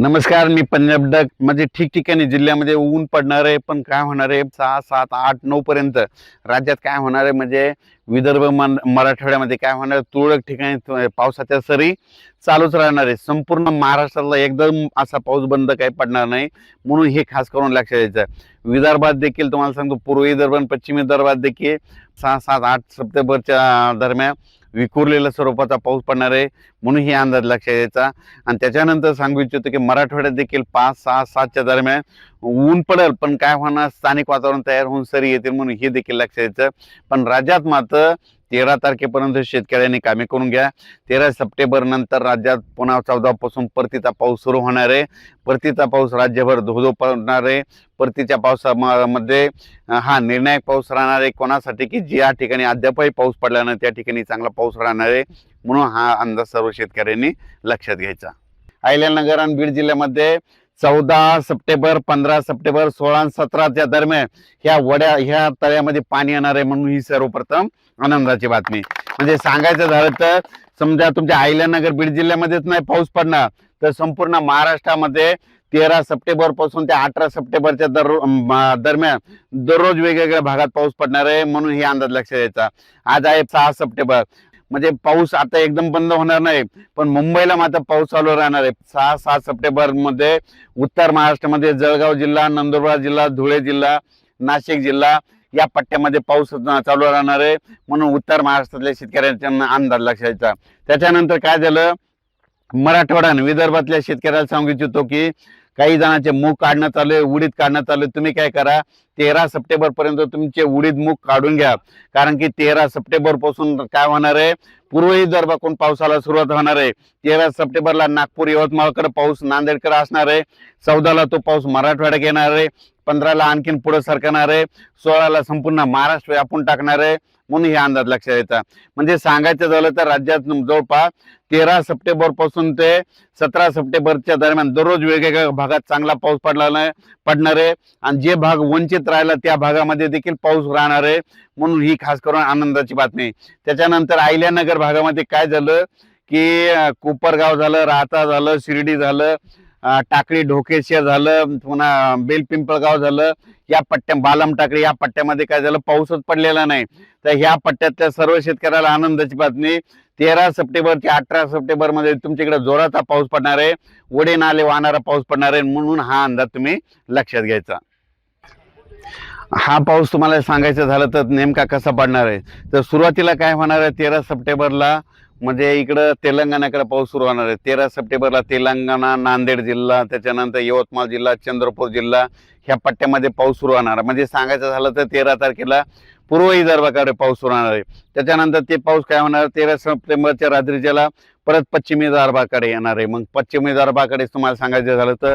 नमस्कार मी पंजाब डक. म्हणजे ठिकठिकाणी जिल्ह्यामध्ये ऊन पडणार आहे पण काय होणार आहे? सहा सात आठ नऊ पर्यंत राज्यात काय होणार आहे? म्हणजे विदर्भ मन मराठवाड्यामध्ये काय होणार आहे, तुरळक ठिकाणी पावसाच्या सरी चालूच राहणार आहे. संपूर्ण महाराष्ट्राला एकदम असा पाऊस बंद काही पडणार नाही म्हणून हे खास करून लक्षात द्यायचं विदर्भात देखील तुम्हाला सांगतो पूर्व विदर्भ आणि पश्चिम विदर्भात देखील सहा सात आठ सप्टेंबरच्या दरम्यान विखुरलेल्या स्वरूपाचा पाऊस पडणार आहे म्हणून हे अंदाज लक्षात द्यायचा आणि त्याच्यानंतर सांगू इच्छितो की मराठवाड्यात देखील पाच सहा सातच्या दरम्यान ऊन पडेल पण काय होणार? स्थानिक वातावरण तयार होऊन सरी येतील म्हणून हे देखील लक्षात द्यायचं पण राज्यात मात्र तेरा तारखेपर्यंत शेतकऱ्यांनी कामे करून घ्या. तेरा सप्टेंबर नंतर राज्यात पुन्हा चौदापासून परतीचा पाऊस सुरू होणार आहे. परतीचा पाऊस राज्यभर धोधो पडणार आहे. परतीच्या पावसामध्ये हा निर्णायक पाऊस राहणार आहे. कोणासाठी? की ज्या ठिकाणी अद्यापही पाऊस पडला नाही त्या ठिकाणी चांगला पाऊस राहणार आहे. म्हणून हा अंदाज सर्व शेतकऱ्यांनी लक्षात घ्यायचा. अहिल्यानगर आणि बीड जिल्ह्यामध्ये चौदा सप्टेंबर पंधरा सप्टेंबर सोळा सतराच्या दरम्यान ह्या वड्या ह्या तळ्यामध्ये पाणी येणार आहे म्हणून ही सर्वप्रथम आनंदाची बातमी. म्हणजे सांगायचं झालं तर समजा तुमच्या अहिल्यानगर बीड जिल्ह्यामध्येच नाही पाऊस पडणार तर संपूर्ण महाराष्ट्रामध्ये तेरा सप्टेंबरपासून ते अठरा सप्टेंबरच्या दर दरम्यान दररोज वेगवेगळ्या भागात पाऊस पडणार आहे म्हणून हे अंदाज लक्षात द्यायचा आज आहे सहा सप्टेंबर. म्हणजे पाऊस आता एकदम बंद होणार नाही पण मुंबईला मात्र पाऊस चालू राहणार आहे. सहा सात सप्टेंबरमध्ये उत्तर महाराष्ट्रामध्ये जळगाव जिल्हा नंदुरबार जिल्हा धुळे जिल्हा नाशिक जिल्हा या पट्ट्यामध्ये पाऊस चालू राहणार आहे. म्हणून उत्तर महाराष्ट्रातल्या शेतकऱ्यांच्या अंदाज लक्षात त्याच्यानंतर काय झालं? मराठवाडा आणि विदर्भातल्या शेतकऱ्याला सांगू इच्छितो की काही जणांचे मूग काढण्यात आले उडीद काढण्यात आले तुम्ही काय करा तेरा सप्टेंबर पर्यंत तुमचे उडीद मूग काढून घ्या. कारण की तेरा सप्टेंबरपासून काय होणार आहे पूर्व विदर्भाकडून पावसाला सुरुवात होणार आहे तेरा सप्टेंबरला नागपूर यवतमाळकडे पाऊस नांदेडकडे असणार आहे चौदाला तो पाऊस मराठवाड्यात येणार आहे पंधराला आणखीन पुढे सरकणार आहे सोळाला संपूर्ण महाराष्ट्र व्यापून टाकणार आहे म्हणून हे अंदाज लक्षात येतात म्हणजे सांगायचं झालं तर राज्यात जवळपास तेरा सप्टेंबरपासून ते सतरा सप्टेंबरच्या दरम्यान दररोज वेगवेगळ्या भागात चांगला पाऊस पडला नाही पडणार आहे. आणि जे भाग वंचित राहिला त्या भागामध्ये देखील पाऊस राहणार आहे. म्हणून ही खास करून आनंदाची बातमी त्याच्यानंतर आयल्यानगर भागामध्ये काय झालं की कोपरगाव झालं राहता झालं शिर्डी झालं टाकळी ढोकेशिया झालं पुन्हा बेलपिंपळगाव झालं या पट्ट्या बालम टाकळी या पट्ट्यामध्ये काय झालं पाऊसच पडलेला नाही. तर ह्या पट्ट्यातल्या सर्व शेतकऱ्याला आनंदाची बातमी तेरा सप्टेंबर ते अठरा सप्टेंबरमध्ये तुमच्या तुमच्याकडे जोराचा पाऊस पडणार आहे वडे नाले वाहणारा पाऊस पडणार आहे म्हणून हा अंदाज तुम्ही लक्षात घ्यायचा. हा पाऊस तुम्हाला सांगायचं झालं तर नेमका कसा पडणार आहे? तर सुरुवातीला काय होणार आहे तेरा सप्टेंबरला म्हणजे इकडं तेलंगणाकडे पाऊस सुरू होणार आहे. तेरा सप्टेंबरला तेलंगणा नांदेड जिल्हा त्याच्यानंतर यवतमाळ जिल्हा चंद्रपूर जिल्हा ह्या पट्ट्यामध्ये पाऊस सुरू होणार आहे. म्हणजे सांगायचं झालं तर तेरा तारखेला पूर्व विदर्भाकडे पाऊस सुरू होणार आहे. त्याच्यानंतर ते पाऊस काय होणार तेरा सप्टेंबरच्या रात्रीच्याला परत पश्चिमी विदर्भाकडे येणार आहे. मग पश्चिमी विदर्भाकडे तुम्हाला सांगायचं झालं तर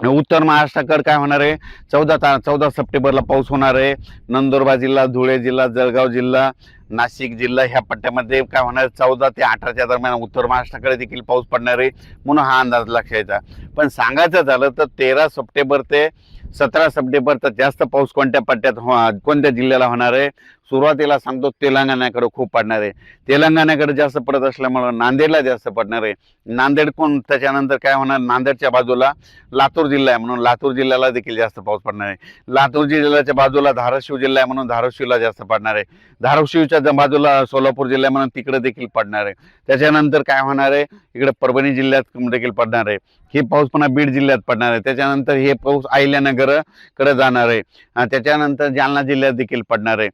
उत्तर महाराष्ट्राकडे काय होणार आहे? चौदा ता चौदा सप्टेंबरला पाऊस होणार आहे. नंदुरबार जिल्हा धुळे जिल्हा जळगाव जिल्हा नाशिक जिल्हा ह्या पट्ट्यामध्ये काय होणार आहे? चौदा ते अठराच्या दरम्यान उत्तर महाराष्ट्राकडे देखील पाऊस पडणार आहे म्हणून हा अंदाज लक्षात पण सांगायचं झालं तर तेरा सप्टेंबर ते सतरा सप्टेंबरचा जास्त पाऊस कोणत्या पट्ट्यात हो- कोणत्या जिल्ह्याला होणार आहे? सुरुवातीला सांगतो तेलंगणाकडे खूप पडणार आहे. तेलंगणाकडे जास्त पडत असल्यामुळं नांदेडला जास्त पडणार आहे. नांदेड कोण? त्याच्यानंतर काय होणार? नांदेडच्या बाजूला लातूर जिल्हा आहे म्हणून लातूर जिल्ह्याला देखील जास्त पाऊस पडणार आहे. लातूर जिल्ह्याच्या बाजूला धाराशिव जिल्हा आहे म्हणून धाराशिवला जास्त पडणार आहे. धाराशिवच्या ज- बाजूला सोलापूर जिल्हा आहे म्हणून तिकडे देखील पडणार आहे. त्याच्यानंतर काय होणार आहे? इकडे परभणी जिल्ह्यात देखील पडणार आहे. हे पाऊस पुन्हा बीड जिल्ह्यात पडणार आहे. त्याच्यानंतर हे पाऊस अहिल्यानगरकडे जाणार आहे. त्याच्यानंतर जालना जिल्ह्यात देखील पडणार आहे.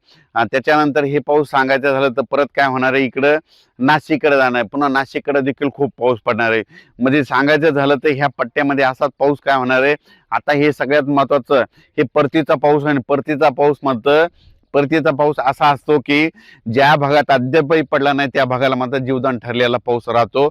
त्याच्यानंतर हे पाऊस सांगायचं झालं तर परत काय होणार आहे? इकडं नाशिककडे जाणार आहे. पुन्हा नाशिककडे देखील खूप पाऊस पडणार आहे. म्हणजे सांगायचं झालं तर ह्या पट्ट्यामध्ये असाच पाऊस काय होणार आहे? आता हे सगळ्यात महत्वाचं हे परतीचा पाऊस आणि परतीचा पाऊस म्हणतं परतीचा पाऊस असा असतो की ज्या भागात अद्यापही पडला नाही त्या भागाला मात्र जीवदान ठरलेला पाऊस राहतो.